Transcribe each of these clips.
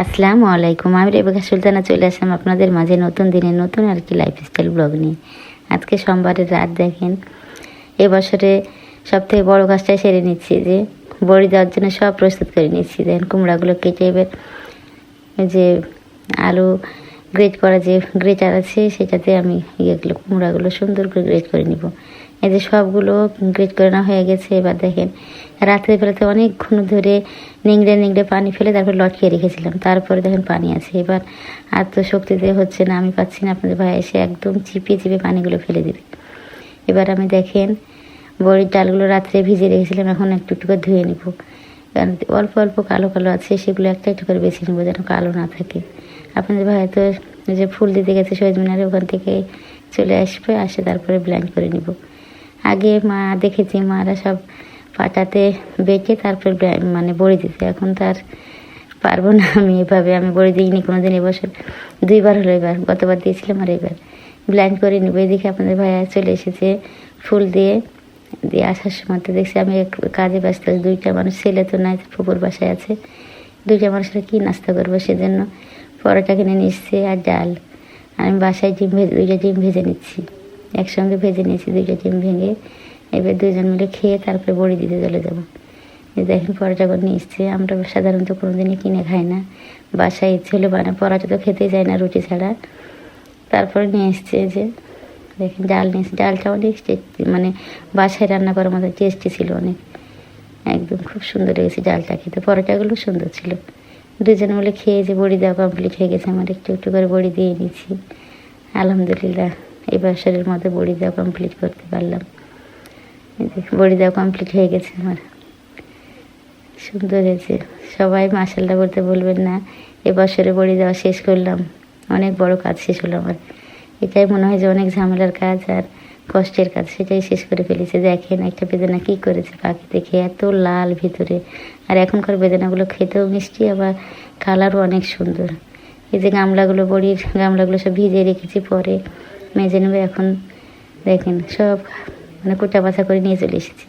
আসসালামু আলাইকুম। আমি রেবেকা সুলতানা, চলে আসলাম আপনাদের মাঝে নতুন দিনে নতুন আর কি লাইফস্টাইল ব্লগ নিয়ে। আজকে সোমবারের রাত দেখেন এবছরে সব থেকে বড়ো কাজটাই সেরে নিচ্ছি যে, বড়ি দেওয়ার জন্য সব প্রস্তুত করে নিচ্ছি। দেখেন কুমড়াগুলো কেটে এবার যে আলু গ্রেট করা যে গ্রেটার আছে, সেটাতে আমি ইয়েগুলো, কুমড়াগুলো সুন্দর করে গ্রেট করে নিব। এই যে সবগুলো গ্রেট করে নেওয়া হয়ে গেছে। এবার দেখেন, রাত্রে বেলাতে অনেকক্ষণ ধরে নিংড়ে নিংড়ে পানি ফেলে তারপর লটকিয়ে রেখেছিলাম। তারপরে দেখেন পানি আছে। এবার আর তো শক্তিতে হচ্ছে না, আমি পাচ্ছি না। আপনাদের ভাই এসে একদম চিপিয়ে চিপে পানিগুলো ফেলে দেবে। এবার আমি দেখেন, বড়ির ডালগুলো রাত্রে ভিজে রেখেছিলাম, এখন একটু একটু করে ধুয়ে নেব। কারণ অল্প অল্প কালো কালো আছে, সেগুলো একটা একটু করে বেছে নেব যেন কালো না থাকে। আপনাদের ভাই তো যে ফুল দিতে গেছে, শহীদ মিনারে ওখান থেকে চলে আসবে, আসে তারপরে ব্ল্যান্ড করে নিব। আগে মা দেখেছি, মারা সব পাটাতে বেটে তারপর মানে বড়ি দিতে এখন তার পারব না আমি এভাবে, আমি বড়ি দিইনি কোনো দিন এবছর। দুইবার হলো এবার, গতবার দিয়েছিলাম আর এবার। ব্ল্যান্ড করে নিব। এদিকে আপনাদের ভাইয়া চলে এসেছে ফুল দিয়ে দিয়ে আসার সময় তো দেখছি আমি কাজে ব্যস্ত। দুইটা মানুষ, ছেলে তো নাই পুকুর বাসায় আছে। দুইটা মানুষের কী নাস্তা করব সেজন্য পরোটা কিনে নিচ্ছে আর ডাল। আমি বাসায় ডিম ভেজে, দুইটা ডিম ভেজে নিচ্ছি। একসঙ্গে ভেজে নিয়েছি, দুইটা ডিম ভেঙে। এবার দুজন মিলে খেয়ে তারপরে বড়ি দিতে চলে যাব। দেখেন পরোটা করে নিয়ে আমরা সাধারণত কোনো দিনই কিনে খাই না। বাসায় ইচ্ছে হলে বানা পরোটা তো খেতেই যায় না রুটি ছাড়া। তারপরে নিয়ে এসছে যে, দেখেন ডাল নিয়ে এসছে। ডালটা অনেক মানে বাসায় রান্না করার মতো টেস্টি ছিল অনেক। একদম খুব সুন্দর লেগেছে ডালটা খেতে। পরোটাগুলো সুন্দর ছিল। দুজন মিলে খেয়ে যে বড়ি দেওয়া কমপ্লিট হয়ে গেছে। আমার একটু একটু করে বড়ি দিয়ে নিয়েছি আলহামদুলিল্লাহ। এই বছরের মধ্যে বড়ি দেওয়া কমপ্লিট করতে পারলাম। বড়ি দেওয়া কমপ্লিট হয়ে গেছে আমার। সুন্দর হয়েছে। সবাই মাসাল্লাহ করতে বলবেন না এবছরে বড়ি দেওয়া শেষ করলাম। অনেক বড় কাজ শেষ হলো আমার। এটাই মনে হয় যে অনেক ঝামেলার কাজ আর কষ্টের কাজ, সেটাই শেষ করে ফেলেছে। দেখেন একটা বেদনা কী করেছে পাখি দেখে, এত লাল ভিতরে। আর এখনকার বেদনাগুলো খেতেও মিষ্টি, আবার কালারও অনেক সুন্দর। এই যে গামলাগুলো, বড়ির গামলাগুলো সব ভিজিয়ে রেখেছি পরে। মেজে নেবে এখন দেখেন সব মানে কোটা বাছা করে নিয়ে চলে এসেছি।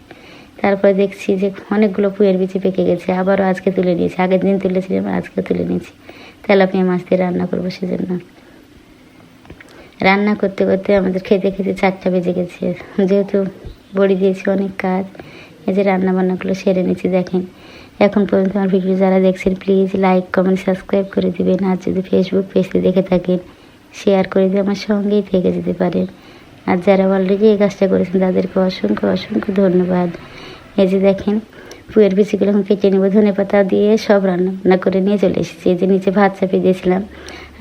তারপরে দেখছি যে অনেকগুলো পুয়ের বিচি পেকে গেছে, আবারও আজকে তুলে নিয়েছি। আগের দিন তুলেছিলাম আজকে তুলে নিয়েছি। তেলাপিয়া মাছ দিয়ে রান্না করব সেজন্য। রান্না করতে করতে আমাদের খেতে খেতে চারটা বেজে গেছে। যেহেতু বড়ি দিয়েছি অনেক কাজ, এই যে রান্না বান্নাগুলো সেরে নিয়েছি, দেখেন। এখন পর্যন্ত আমার ভিডিও যারা দেখছেন প্লিজ লাইক কমেন্ট সাবস্ক্রাইব করে দিবেন। আর যদি ফেসবুক পেজে দেখে থাকেন শেয়ার করে দিয়ে আমার সঙ্গেই থেকে যেতে পারেন আর যারা অলরেডি এই কাজটা করেছেন, তাদেরকে অসংখ্য অসংখ্য ধন্যবাদ। এই যে দেখেন, পুয়ের বিচিগুলো এখন কেটে নেব, ধনে পাতা দিয়ে সব রান্না করে নিয়ে চলে এসেছি। এই যে নিচে ভাত চাপিয়ে দিয়েছিলাম,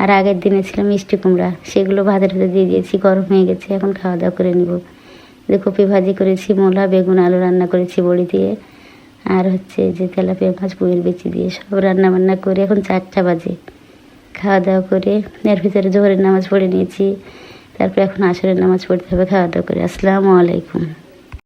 আর আগের দিনে ছিল মিষ্টি কুমড়া। সেগুলো ভাতের ভিতরে দিয়ে দিয়েছি, গরম হয়ে গেছে, এখন খাওয়া দাওয়া করে নিব। যে কপি ভাজি করেছি, মোলা, বেগুন, আলু রান্না করেছি বড়ি দিয়ে। আর হচ্ছে যে তেলাপিয়া মাছ, পুয়ের বিচি দিয়ে সব রান্না বান্না করে এখন চারটা বাজে। খাওয়া দাওয়া করে, এর ভিতরে জোহরের নামাজ পড়ে নিয়েছি। তারপর এখন আসরের নামাজ পড়তে হবে, খাওয়া দাওয়া করে। আসসালামু আলাইকুম।